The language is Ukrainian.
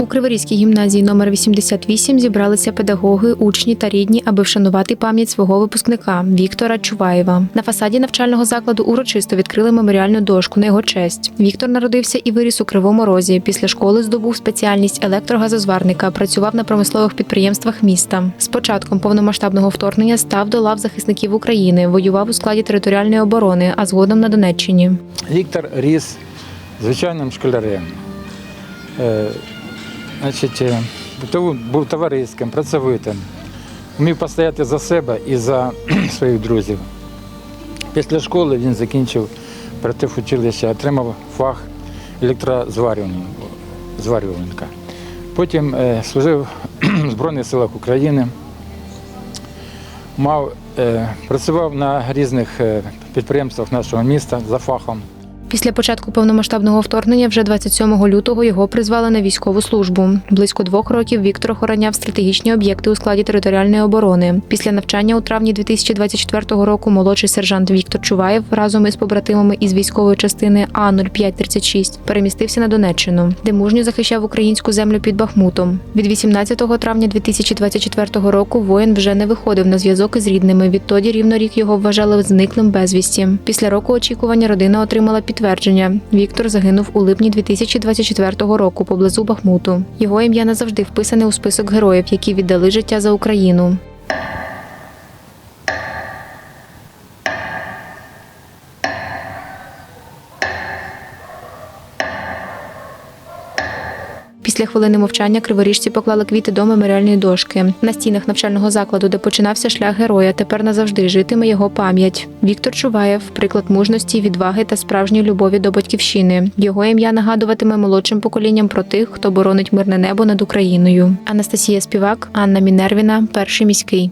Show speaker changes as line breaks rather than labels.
У Криворізькій гімназії номер 88 зібралися педагоги, учні та рідні, аби вшанувати пам'ять свого випускника Віктора Чуваєва. На фасаді навчального закладу урочисто відкрили меморіальну дошку на його честь. Віктор народився і виріс у Кривому Розі. Після школи здобув спеціальність електрогазозварника, працював на промислових підприємствах міста. З початком повномасштабного вторгнення став до лав захисників України, воював у складі територіальної оборони, а згодом на Донеччині.
Віктор ріс звичайним школярем. Значить, е, був- товариським, працьовитим, вмів постояти за себе і за своїх друзів. Після школи він закінчив противучилище, отримав фах електрозварювальника. Потім е, служив в Збройних силах України, мав, е, працював на різних підприємствах нашого міста за фахом.
Після початку повномасштабного вторгнення, вже 27 лютого, його призвали на військову службу. Близько двох років Віктор охороняв стратегічні об'єкти у складі територіальної оборони. Після навчання у травні 2024 року молодший сержант Віктор Чуваєв разом із побратимами із військової частини А 0536 перемістився на Донеччину, де мужньо захищав українську землю під Бахмутом. Від 18 травня 2024 року воїн вже не виходив на зв'язок із рідними. Відтоді рівно рік його вважали зниклим безвісті. Після року очікування родина отримала підтвердження. Віктор загинув у липні 2024 року поблизу Бахмуту. Його ім'я назавжди вписане у список героїв, які віддали життя за Україну. Після хвилини мовчання криворіжці поклали квіти до меморіальної дошки. На стінах навчального закладу, де починався шлях героя, тепер назавжди житиме його пам'ять. Віктор Чуваєв приклад мужності, відваги та справжньої любові до батьківщини. Його ім'я нагадуватиме молодшим поколінням про тих, хто боронить мирне небо над Україною. Анастасія Співак, Анна Мінервіна, перший міський.